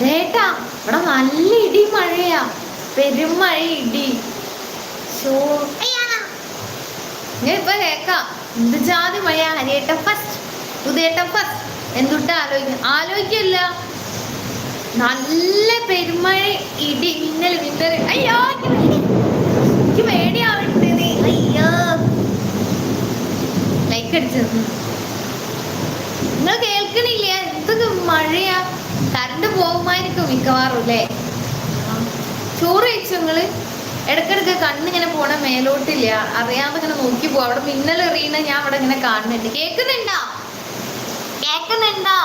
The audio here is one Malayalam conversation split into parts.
ഇതേട്ടാ ഇവിടെ നല്ല ഇടി മഴയാ. പെരും മഴ ഇടി. ഇപ്പൊ കേക്കാം. എന്ത് ജാതി മഴ ഹരിയേട്ട ഫസ്റ്റ് പുതിയേട്ട ഫസ്റ്റ് എന്തുട്ടാ ആലോചിക്കും ആലോചിക്കല്ല. നല്ല പെരുമഴ ഇടി മിന്നൽ മിന്നൽ അയ്യോ എനിക്ക് പേടിയാവട്ടെ അയ്യോ. ലൈക്ക് അടിച്ചത്. നിങ്ങൾ കേൾക്കണില്ല? എന്തൊക്കെ മഴയാ? കറണ്ട് പോകുമായിരിക്കും മിക്കവാറും അല്ലേ? ചോറ് കഴിച്ചു നിങ്ങൾ? ഇടക്കിടക്ക് കണ്ണിങ്ങനെ പോണ മേലോട്ടില്ല. അറിയാതെ ഇങ്ങനെ നോക്കി പോവാ. അവിടെ മിന്നൽ എറിയുന്ന ഞാൻ അവിടെ ഇങ്ങനെ കാണുന്നുണ്ട്. കേക്കുന്നുണ്ടോ കേക്കുന്നുണ്ടോ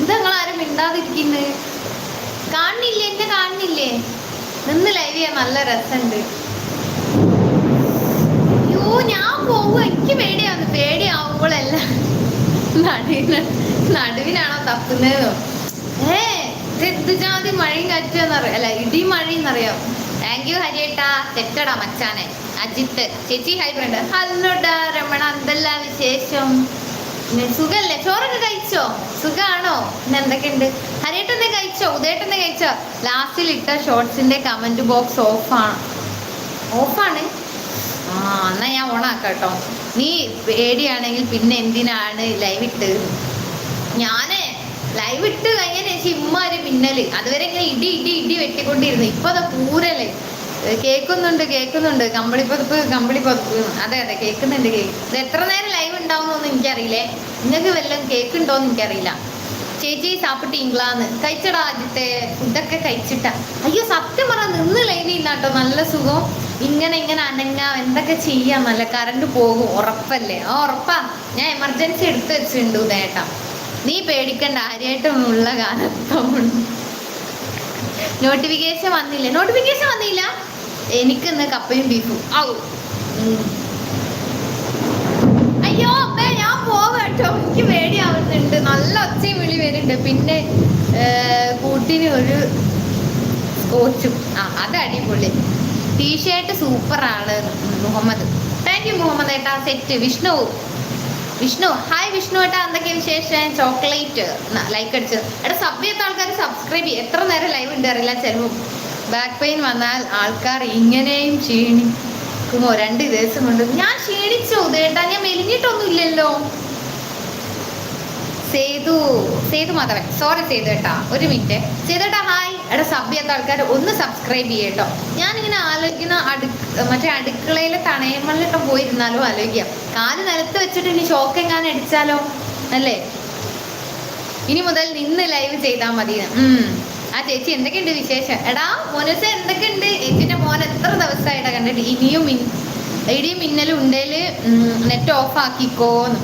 എന്താ നിങ്ങൾ മിണ്ടാതിരിക്കുന്നത് കാണുന്നില്ലേ? എന്നെ കാണുന്നില്ലേ? നിന്ന് ലൈവ് ചെയ്യാൻ നല്ല രസമുണ്ട് അയ്യോ ഞാൻ പോവുക എനിക്ക് പേടിയാവുന്നു പേടിയാവുമ്പോഴല്ല നടുവിന് നടുവിനാണോ തപ്പുന്നത്? ഏ ഇത് ജാതി മഴയും കാറ്റെന്നറിയാം അല്ല ഇടി മഴയും അറിയാം താങ്ക് യു ഹരിയേട്ടാ. തെറ്റടാ മച്ചാനെ. അജിത്ത്. ചേച്ചി ഹൈ ഫ്രണ്ട് ഹലോടാ രമണ എന്തെല്ലാം വിശേഷം? സുഖല്ലേ? ചോറൊക്കെ കഴിച്ചോ? സുഖാണോ? പിന്നെ എന്തൊക്കെയുണ്ട്? ഹരിയേട്ടനെ കഴിച്ചോ? ഉദയേട്ടനെ കഴിച്ചോ? ലാസ്റ്റിൽ ഇട്ട ഷോർട്സിന്റെ കമന്റ് ബോക്സ് ഓഫാണ് ഓഫാണ് ആ എന്നാ ഞാൻ ഓണാക്കാം നീ പേടിയാണെങ്കിൽ പിന്നെ എന്തിനാണ് ലൈവ് ഇട്ട്? ഞാൻ ലൈവ് ഇട്ട് കഴിഞ്ഞതിന് ശേഷം ഇമ്മാര് പിന്നൽ അതുവരെ ഇങ്ങനെ ഇടി ഇടി ഇടി വെട്ടിക്കൊണ്ടിരുന്നു. ഇപ്പൊ അത് പൂരല്ലേ കേൾക്കുന്നുണ്ട് കേൾക്കുന്നുണ്ട് കമ്പിളി പതുപ്പ് കമ്പിളി പതുപ്പ്. അതെ അതെ കേൾക്കുന്നുണ്ട് ഇത് എത്ര നേരം ലൈവ് ഉണ്ടാവുന്നു എനിക്കറിയില്ലേ. നിങ്ങൾക്ക് വല്ലതും കേൾക്കുണ്ടോന്ന് എനിക്കറിയില്ല. ചേച്ചി സാപ്പിട്ടീങ്കളാന്ന് കഴിച്ചടാ ആദ്യത്തെ ഫുഡൊക്കെ കഴിച്ചിട്ടാ. അയ്യോ സത്യം പറ നിന്ന് ലൈനിൽ നല്ല സുഖം. ഇങ്ങനെ ഇങ്ങനെ അനങ്ങാം എന്തൊക്കെ ചെയ്യാം? നല്ല കറണ്ട് പോകും ഉറപ്പല്ലേ? ആ ഉറപ്പാ. ഞാൻ എമർജൻസി എടുത്തു വെച്ചിട്ടുണ്ട് ഉദയേട്ടാ നീ പേടിക്കണ്ട ആര്യായിട്ടൊന്നുള്ള കാലത്തോണ്ട് നോട്ടിഫിക്കേഷൻ വന്നില്ല. നോട്ടിഫിക്കേഷൻ വന്നില്ല. എനിക്ക് ഇന്ന് കപ്പയും ബീഫും ആവും അയ്യോ അമ്മേ ഞാൻ പോവാട്ടോ എനിക്ക് പേടിയാവുന്നുണ്ട്. നല്ല ഒച്ചയും വിളി വരുന്നുണ്ട്. പിന്നെ കൂട്ടിന് ഒരു കോച്ചും ആ അത് അടിപൊളി. ടീഷർട്ട് ആണ് മുഹമ്മദ്. താങ്ക് യു മുഹമ്മദ് ഏട്ടാ. സെറ്റ് വിഷ്ണു. വിഷ്ണു. ഹായ് വിഷ്ണു ഏട്ടാ. എന്തൊക്കെ വിശേഷം? ചോക്ലേറ്റ് ലൈക്ക് അടിച്ച്. എടാ സബ് ചെയ്ത ആൾക്കാർ സബ്സ്ക്രൈബ് ചെയ്യും. എത്ര നേരം ലൈവ് ഉണ്ട് അറിയില്ല. ചിലവും ബാക്ക് പെയിൻ വന്നാൽ ആൾക്കാർ ഇങ്ങനെയും ക്ഷീണിക്കുമോ? രണ്ട് ദിവസം കൊണ്ട്. ഞാൻ ക്ഷീണിച്ചു. ഏട്ടാ ഞാൻ മെലിഞ്ഞിട്ടൊന്നും ഇല്ലല്ലോ സേതു സേതു മാധവൻ സോറി സേതു ഏട്ടാ ഒരു മിനിറ്റ്. സേതുട്ടാ ഹായ്. എടാ സബ് ചെയ്യാത്ത ആൾക്കാർ ഒന്ന് സബ്സ്ക്രൈബ് ചെയ്യട്ടോ ഞാനിങ്ങനെ ആലോചിക്കുന്ന അടു മറ്റേ അടുക്കളയിലെ തണയമ്മളിലൊക്കെ പോയിരുന്നാലോ ആലോചിക്കാം കാൽ നിലത്ത് വെച്ചിട്ട് ഇനി ഷോക്ക് എങ്ങാനും അടിച്ചാലോ? അല്ലേ? ഇനി മുതൽ നിന്ന് ലൈവ് ചെയ്താൽ മതി. ആ ചേച്ചി എന്തൊക്കെയുണ്ട് വിശേഷം? എടാ മോനസ് എന്തൊക്കെയുണ്ട്? ചേച്ചിന്റെ മോൻ എത്ര ദിവസമായിട്ടാ കണ്ടിട്ട്? ഇനിയും ഇടിയും മിന്നലും ഉണ്ടേൽ നെറ്റ് ഓഫ് ആക്കിക്കോന്ന്.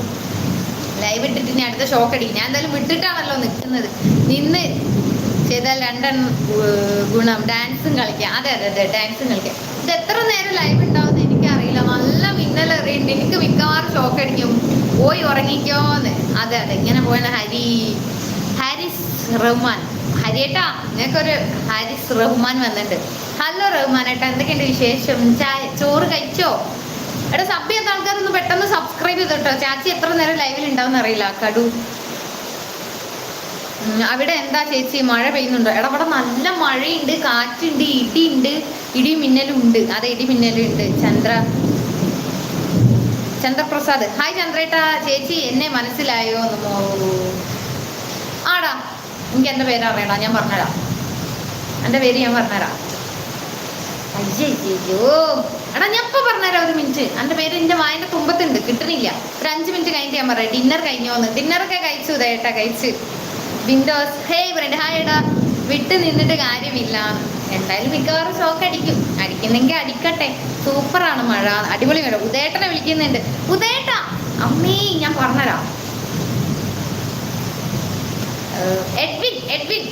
ലൈവ് ഇട്ടിട്ട് ഇനി അടുത്ത ഷോക്ക് അടിക്കും. ഞാൻ എന്തായാലും വിട്ടിട്ടാണല്ലോ നിൽക്കുന്നത് നിന്ന് ചെയ്താൽ രണ്ടെണ്ണം ഗുണം. ഡാൻസും കളിക്കാം. അതെ അതെ അതെ ഡാൻസും കളിക്കാം. ഇത് എത്ര നേരം ലൈവ് ഉണ്ടാവുമെന്ന് എനിക്കറിയില്ല. നല്ല മിന്നലെറിയുണ്ട്. എനിക്ക് മിക്കവാറും ഷോക്ക് അടിക്കും. പോയി ഉറങ്ങിക്കോന്ന്. അതെ അതെ ഇങ്ങനെ പോയാണ് ഹരി ഹാരിസ് റഹ്മാൻ. ഹരിയേട്ടാ നിനക്കൊരു ഹാരിസ് റഹ്മാൻ വന്നിട്ടുണ്ട്. ഹലോ റഹ്മാൻ ഏട്ടാ എന്തൊക്കെയുണ്ട് വിശേഷം? ചായ ചോറ് കഴിച്ചോ? എടാ സബ് ചെയ്യാത്ത ആൾക്കാരൊന്ന് പെട്ടെന്ന് സബ്സ്ക്രൈബ് ചെയ്തോട്ടോ. ചാച്ചി എത്ര നേരം ലൈവിൽ ഉണ്ടാവും അറിയില്ല. കടു. അവിടെ എന്താ ചേച്ചി? മഴ പെയ്യുന്നുണ്ടോ? എടാ അവിടെ നല്ല മഴയുണ്ട്. കാറ്റുണ്ട് ഇടിയുണ്ട്. ഇടി മിന്നലും ഉണ്ട്. അതെ ഇടി മിന്നലും ഉണ്ട്. ചന്ദ്ര. ചന്ദ്രപ്രസാദ്. ഹായ് ചന്ദ്രേട്ടാ. ചേച്ചി എന്നെ മനസ്സിലായോ? ആടാ എനിക്ക് എന്റെ പേര് അറിയടാ ഞാൻ പറഞ്ഞടാ എന്റെ പേര് ഞാൻ പറഞ്ഞുതരാം. അയ്യോ എടാ ഞാൻ ഇപ്പൊ പറഞ്ഞുതരാം ഒരു മിനിറ്റ് എന്റെ പേര് എന്റെ വായന്റെ തുമ്പത്തുണ്ട് കിട്ടണില്ല. ഒരു അഞ്ച് മിനിറ്റ് കഴിഞ്ഞിട്ട് ഞാൻ പറയാം. ഡിന്നർ കഴിഞ്ഞോന്ന്. ഡിന്നറൊക്കെ കഴിച്ചു ഇതേട്ടാ കഴിച്ച്. വിൻഡോസ് ഹേ ഫ്രണ്ട് ഹായ് എടാ വിട്ട് നിന്നിട്ട് കാര്യമില്ല. എന്തായാലും മിക്കവാറും ഷോക്ക് അടിക്കും. അടിക്കുന്നെങ്കിൽ അടിക്കട്ടെ. സൂപ്പറാണ് മഴ. അടിപൊളി മഴ. ഉദയേട്ടനെ വിളിക്കുന്നുണ്ട്. ഉദയേട്ടാ അമ്മേ ഞാൻ പറഞ്ഞുതരാം. Edwin Edwin.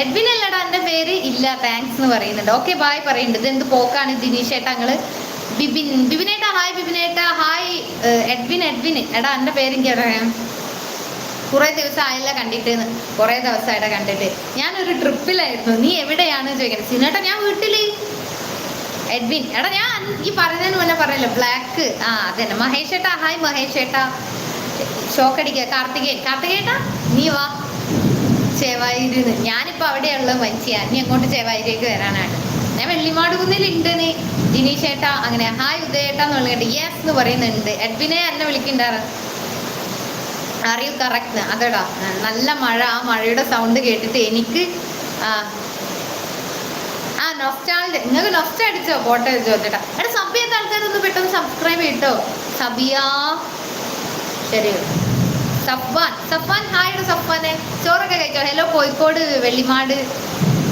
എഡ്വിൻ അല്ലടാ എന്റെ പേര് ഇല്ല താങ്ക്സ് എന്ന് പറയുന്നുണ്ട്. ഓക്കെ ബായ് പറയുന്നുണ്ട് ഇത് എന്ത് പോക്കാണ് ജിനീഷ് ഏട്ടാ ഞങ്ങൾ ബിബിൻ ബിബിനേട്ടാ ഹായ് ബിബിനേട്ടാ ഹായ് എഡ്വിൻ എഡ്വിൻ. എടാ എന്റെ പേരെനിക്ക് പറയാം കുറേ ദിവസം ആയില്ല കണ്ടിട്ട് കുറേ ദിവസമായിട്ട് കണ്ടിട്ട്. ഞാനൊരു ട്രിപ്പിലായിരുന്നു. നീ എവിടെയാണ് ചോദിക്കുന്നത് സിനേട്ടാ ഞാൻ വീട്ടിൽ. എഡ്വിൻ എടാ ഞാൻ ഈ പറഞ്ഞതിന് മുന്നേ പറയല്ലോ ബ്ലാക്ക് ആ അതന്നെ. മഹേഷ് ഏട്ടാ ഹായ് മഹേഷ് ഏട്ടാ. ഷോക്കടിക്കുക കാർത്തികേയൻ. കാർത്തികേട്ടാ നീ വാ. ചേവായൂരിന്ന്. ഞാനിപ്പോ അവിടെയുള്ള മനുഷ്യ നീ അങ്ങോട്ട് ചേവായൂരിലേക്ക് വരാനാണ്. ഞാൻ വെള്ളിമാട് കുന്നിലുണ്ട് നീ. ജിനീഷ് ഏട്ടാ അങ്ങനെ ഹായ് ഉദയേട്ടാന്ന് വിളിക്കട്ടെ യെസ് എന്ന് പറയുന്നുണ്ട്. എഡ്വിനെ എന്നെ വിളിക്കണ്ടാറ്. അറിയൂ കറക്റ്റ് അതെടാ. നല്ല മഴ. ആ മഴയുടെ സൗണ്ട് കേട്ടിട്ട് എനിക്ക് ആ നൊസ്റ്റാൾഡ് നിങ്ങൾക്ക് നൊസ്റ്റ അടിച്ചോ? പോട്ടെ ചോദിച്ചേട്ടാ എടാ സബ് ചെയ്ത ആൾക്കാരൊന്ന് പെട്ടെന്ന് സബ്സ്ക്രൈബ് സബിയാ. ശരി. സഫ്വാൻ. സഫ്വാൻ ഹായ് സഫ്വാനെ. ചോറൊക്കെ കഴിച്ചോ? ഹലോ കോഴിക്കോട് വെള്ളിമാട്.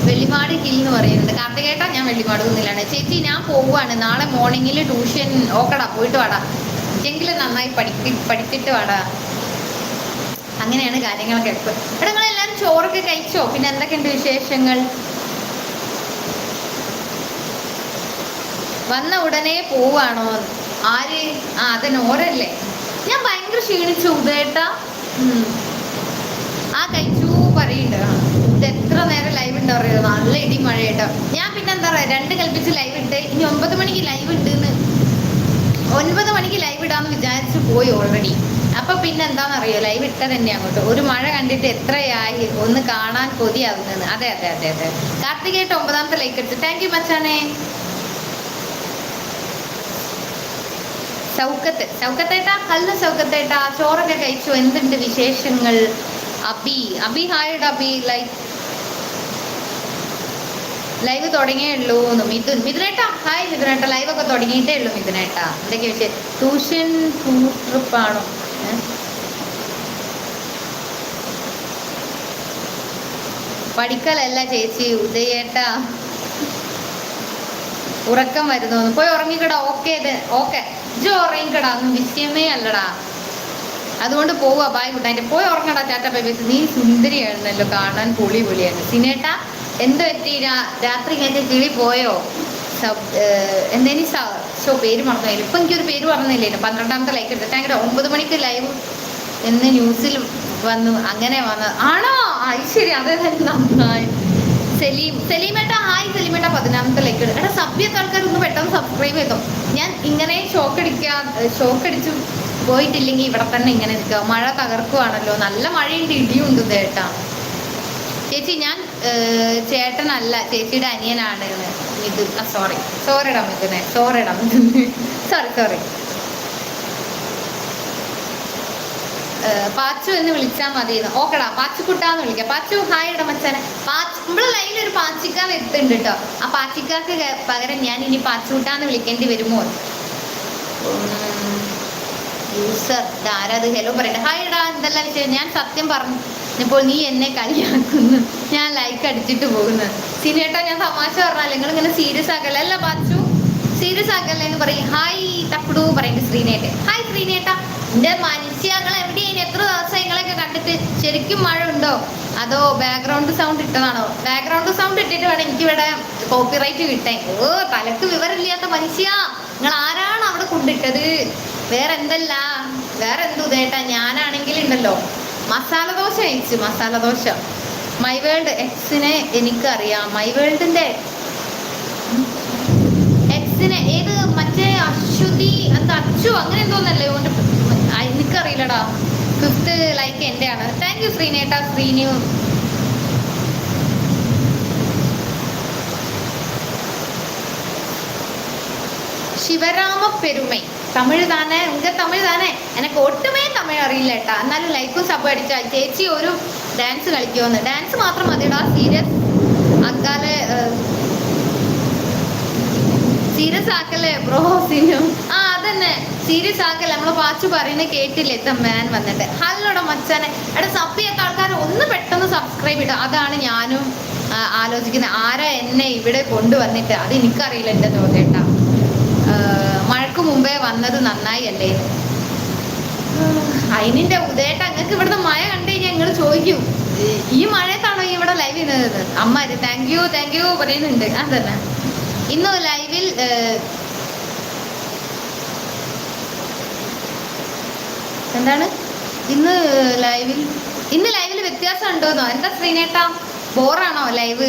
വെള്ളിമാട് ഹിൽ എന്ന് പറയുന്നുണ്ട്. കേട്ടാ ഞാൻ വെള്ളിമാട് കുന്നിലാണ്. ചേച്ചി ഞാൻ പോവാണ് നാളെ മോർണിംഗിൽ ട്യൂഷൻ ഓക്കടാ പോയിട്ട് വാടാ. എങ്കിലും നന്നായി പഠിപ്പി പഠിച്ചിട്ട് വാടാ. അങ്ങനെയാണ് കാര്യങ്ങളൊക്കെ എപ്പോൾ ഇവിടെ നിങ്ങൾ എല്ലാവരും ചോറൊക്കെ കഴിച്ചോ? പിന്നെ എന്തൊക്കെയുണ്ട് വിശേഷങ്ങൾ? വന്ന ഉടനെ പോവാണോ? ആര്? ആ അതന്നെ ഭയങ്കര ക്ഷീണിച്ചു. ഉദയേട്ട ആ കഴിച്ചു പറയുണ്ട് ഇത് എത്ര നേരം ലൈവ് ഉണ്ട് പറയുന്നത് നല്ല ഇടി മഴ കേട്ടോ ഞാൻ പിന്നെ എന്താ പറയാ രണ്ട് കൽപ്പിച്ച് ലൈവ് ഇട്ട് ഇനി ഒമ്പത് മണിക്ക് ലൈവ് ഉണ്ട് ഒൻപത് മണിക്ക് ലൈവ് ഇടാന്ന് വിചാരിച്ചു പോയി ഓൾറെഡി അപ്പൊ പിന്നെ എന്താണെന്നറിയോ ലൈവ് ഇട്ട തന്നെ അങ്ങോട്ട്. ഒരു മഴ കണ്ടിട്ട് എത്രയായി? ഒന്ന് കാണാൻ കൊതിയാകുന്നത് അതെ അതെ അതെ അതെ. കാർത്തികേട്ട് ഒമ്പതാമത്തെ ലൈക്ക് എടുത്ത്. താങ്ക് യു മച്ചാനെ. ചൗക്കത്ത് ചൗക്കത്തേട്ടാ ഹലോ ചൗക്കത്തേട്ടാ ചോറൊക്കെ കഴിച്ചു. എന്തുണ്ട് വിശേഷങ്ങൾ? അബി അബി ഹായുടെ അബി. ലൈക്ക് ലൈവ് തുടങ്ങിയേ ഉള്ളൂ മിഥുൻ മിഥുനേട്ടാ ഹായ് മിഥുനേട്ട. ലൈവ് ഒക്കെ തുടങ്ങിയിട്ടേ ഉള്ളൂ മിഥുനേട്ടാ. എന്തൊക്കെയാ വിഷയം ട്യൂഷൻ ട്രിപ്പാണോ? പഠിക്കലല്ല ചേച്ചി ഉദയേട്ടാ. ഉറക്കം വരുന്നു പോയി ഉറങ്ങിക്കടാ. Okay okay. ജോ ഉറങ്ങിക്കടാ. ഒന്നും വിഷയമേ അല്ലടാ. അതുകൊണ്ട് പോവുക. ബായ് കുട്ടാന്റെ പോയി ഉറങ്ങടാ ടാറ്റ ബേബീസ്. നീ സുന്ദരിയായിരുന്നല്ലോ കാണാൻ പൊളി പൊളിയാണ് സിനേട്ട എന്ത് പറ്റി? രാത്രി കഴിഞ്ഞ കിളി പോയോ? എന്തേനി ഷോ പേര് മറന്നു ഇപ്പൊ എനിക്കൊരു പേര് പറഞ്ഞില്ലേനു. പന്ത്രണ്ടാമത്തെ ലൈക്ക് എടുത്ത് താങ്ക് ഒമ്പത് മണിക്ക് ലൈവ് എന്ന് ന്യൂസിൽ വന്നു അങ്ങനെ വന്നത് ആണോ? ഐശ്വര്യ അതെ നന്നായി. സലീം. സലീമേട്ട ഹായ് സലീമേട്ട പതിനാമത്തെ ലൈക്ക് എടാ സഭ്യത്തെ ആൾക്കാർ ഒന്ന് പെട്ടെന്ന് സബ്സ്ക്രൈബ് ചെയ്തോ. ഞാൻ ഇങ്ങനെ ഷോക്ക് അടിക്കാൻ ഷോക്ക് അടിച്ചു പോയിട്ടില്ലെങ്കിൽ ഇവിടെ തന്നെ ഇങ്ങനെ നിൽക്കുക മഴ തകർക്കുവാണല്ലോ. നല്ല മഴയുണ്ട് ഇടിയുണ്ട് ചേട്ടാ ചേച്ചി ഞാൻ ചേട്ടനല്ല ചേച്ചിയുടെ അനിയനാണ് ഇത് സോറി സോറിടാ മിഥുനെ. സോറിടാ സോറി സോറി പാച്ചു എന്ന് വിളിച്ചാൽ മതി ഓക്കെടാ പാച്ചുക്കുട്ടാന്ന് വിളിക്കാം. പാച്ചു ഹായ് ഇട മച്ചാനെ. പാച്ചു നമ്മളെ ലൈനിൽ ഒരു പാച്ചിക്ക എത്തുന്നുണ്ട് കേട്ടോ ആ പാച്ചിക്കാക്ക് പകരം ഞാൻ ഇനി പാച്ചുക്കുട്ടാന്ന് വിളിക്കേണ്ടി വരുമോ? യൂസർ ആരാത് ഹലോ പറയട്ടെ. ഹായ് ഇടാ എന്തെല്ലാം വിഷയം ഞാൻ സത്യം പറഞ്ഞു ഇപ്പോൾ നീ എന്നെ കളിയാക്കുന്നു. ഞാൻ ലൈക്ക് അടിച്ചിട്ട് പോകുന്നു. സിനിയേട്ടാ ഞാൻ തമാശ പറഞ്ഞാൽ നിങ്ങൾ ഇങ്ങനെ സീരിയസ് ആക്കല്ലേ? അല്ല പാച്ചു. സീരിയസ് ആക്കല്ലേ എന്ന് പറയും. ഹായ് തക്കുടു പറയുന്നത് ശ്രീനേട്ട് ഹായ് ശ്രീനേട്ട എന്റെ മനുഷ്യ എവിടെയാണ് എത്ര ദിവസം നിങ്ങളൊക്കെ കണ്ടിട്ട് ശരിക്കും മഴ ഉണ്ടോ? അതോ ബാക്ക്ഗ്രൗണ്ട് സൗണ്ട് ഇട്ടതാണോ? ബാക്ക്ഗ്രൗണ്ട് സൗണ്ട് ഇട്ടിട്ട് വേണം എനിക്ക് ഇവിടെ കോപ്പിറൈറ്റ് കിട്ടേ ഓ തലക്ക് വിവരമില്ലാത്ത മനുഷ്യ. നിങ്ങൾ ആരാണ് അവിടെ കൊണ്ടിട്ടത്? വേറെ എന്തല്ല വേറെ എന്തു ഇതേട്ടാ ഞാനാണെങ്കിൽ ഉണ്ടല്ലോ മസാല ദോശ കഴിച്ചു മസാല ദോശ. മൈ വേൾഡ് എക്സിനെ എനിക്കറിയാം. മൈ വേൾഡിന്റെ എക്സിനെ ഏത് മറ്റേ എന്താ അങ്ങനെ എന്തോന്നല്ലേ ഓന്റെ എനിക്കറിയില്ലടാ. ഫിഫ്ത്ത് ലൈക്ക് എന്റെ ആണ് താങ്ക് യു ശ്രീനേട്ടാ. ശ്രീനു. ശിവരാമ പെരുമൈ തമിഴ് താനേ എന്റെ തമിഴ് താനേ എനക്ക് ഒട്ടുമേ തമിഴ് അറിയില്ല കേട്ടാ എന്നാലും ലൈക്കും സബ് അടിച്ചാൽ ചേച്ചി ഒരു ഡാൻസ് കളിക്കുമെന്ന് ഡാൻസ് മാത്രം മതിടാ. സീരിയസ് അക്കാലെ സീരിയസ് ആക്കല്ലേ ബ്രോ? സിനു ആ അതന്നെ. സീരിയസ് ആക്കല്ലേ. നമ്മൾ വാച്ച് പറയുന്നത് കേട്ടില്ലേ? മാൻ വന്നിട്ട്. ഹല്ലോടാ മച്ചാനെ. എടാ സബ് ചെയ്യാത്ത ആൾക്കാർ ഒന്ന് പെട്ടെന്ന് സബ്സ്ക്രൈബ് ഇടുക അതാണ് ഞാനും ആലോചിക്കുന്നത് ആരാ എന്നെ ഇവിടെ കൊണ്ടുവന്നിട്ട്? അത് എനിക്കറിയില്ല എന്റെ ചോദ്യേട്ടാ. മഴക്ക് മുമ്പേ വന്നത് നന്നായി അല്ലേ? അതിനിന്റെ ഉദയേട്ട. അങ്ങക്ക് ഇവിടുത്തെ മഴ കണ്ടു കഴിഞ്ഞാൽ നിങ്ങൾ ചോദിക്കും. "ഈ- ഈ മഴയത്താണോ ഇവിടെ ലൈവ് ചെയ്യുന്നത്? അമ്മ താങ്ക് യു താങ്ക് യു പറയുന്നുണ്ട്. അതന്നെ. ഇന്ന് ലൈവിൽ എന്താണ്? ഇന്ന് ലൈവിൽ ഇന്ന് ലൈവിൽ വ്യത്യാസം ഉണ്ടോന്നോ? എന്താ ശ്രീനേട്ടാ? ബോറാണോ ലൈവ്?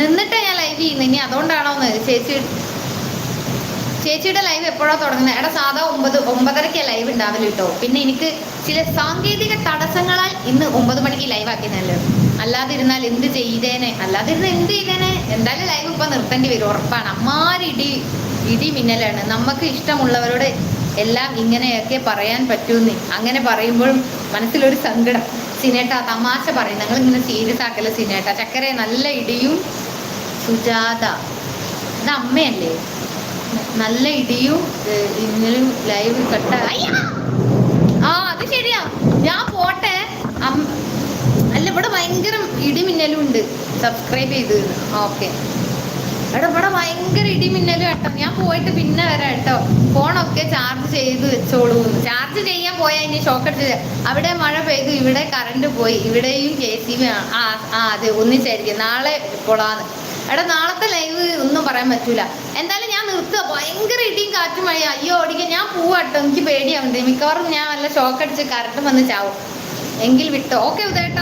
നിന്നിട്ടാ ഞാൻ ലൈവ് ചെയ്യുന്നത് ഇനി അതുകൊണ്ടാണോന്ന്? ചേച്ചി ചേച്ചിയുടെ ലൈവ് എപ്പോഴാ തുടങ്ങുന്നത് എടാ സാധാ ഒമ്പത് ഒമ്പതരയ്ക്ക് ലൈവ് ഉണ്ടാവില്ല കേട്ടോ പിന്നെ എനിക്ക് ചില സാങ്കേതിക തടസ്സങ്ങളാൽ ഇന്ന് ഒമ്പത് മണിക്ക് ലൈവ് ആക്കിയതല്ലോ? അല്ലാതിരുന്നാൽ എന്ത് ചെയ്തേനെ? അല്ലാതിരുന്നാൽ എന്ത് ചെയ്തേനെ? എന്തായാലും ലൈവ് ഇപ്പൊ നിർത്തേണ്ടി വരും ഉറപ്പാണ്. അമ്മാരി ഇടി ഇടി മിന്നലാണ്. നമുക്ക് ഇഷ്ടമുള്ളവരോട് എല്ലാം ഇങ്ങനെയൊക്കെ പറയാൻ പറ്റൂന്ന്. അങ്ങനെ പറയുമ്പോഴും മനസ്സിലൊരു സങ്കടം. സിനേട്ട തമാശ പറയും. ഞങ്ങൾ ഇങ്ങനെ സീരിയസ് ആക്കല്ല സിനേട്ട? ചക്കരെ നല്ല ഇടിയും സുജാത. ഇത് അമ്മയല്ലേ? നല്ല ഇടിയും ഇന്നലും ലൈവ് കട്ട! ആ അത് ശരിയാ. ഞാൻ പോട്ടെ. അല്ല ഇവിടെ ഭയങ്കര ഇടിമിന്നലും ഉണ്ട്. സബ്സ്ക്രൈബ് ചെയ്ത്. ഓക്കെ എടാ ഇവിടെ ഭയങ്കര ഇടിമിന്നലും കേട്ടോ. ഞാൻ പോയിട്ട് പിന്നെ വരാം കേട്ടോ. ഫോണൊക്കെ ചാർജ് ചെയ്ത് വെച്ചോളൂ ചാർജ് ചെയ്യാൻ പോയാൽ ഇനി ഷോക്ക് അടിച്ച്. അവിടെ മഴ പെയ്തു ഇവിടെ കറണ്ട് പോയി. ഇവിടെയും കെ സി ബി ആ ആ അതെ ഒന്നിച്ചായിരിക്കും. നാളെ കൊള്ളാന്ന് എടാ നാളത്തെ ലൈവ് ഒന്നും പറയാൻ പറ്റൂല. എന്തായാലും ഞാൻ നിർത്തുക ഭയങ്കര ഇടിയും കാറ്റും മഴ അയ്യോ ഓടിക്കാൻ ഞാൻ പോവാട്ടോ എനിക്ക് പേടിയാവുന്നുണ്ട് മിക്കവാറും ഞാൻ നല്ല ഷോക്ക് അടിച്ച് കറണ്ട് വന്ന് ചാവും. എങ്കിൽ വിട്ടോ. ഓക്കെ ഉദയേട്ടാ.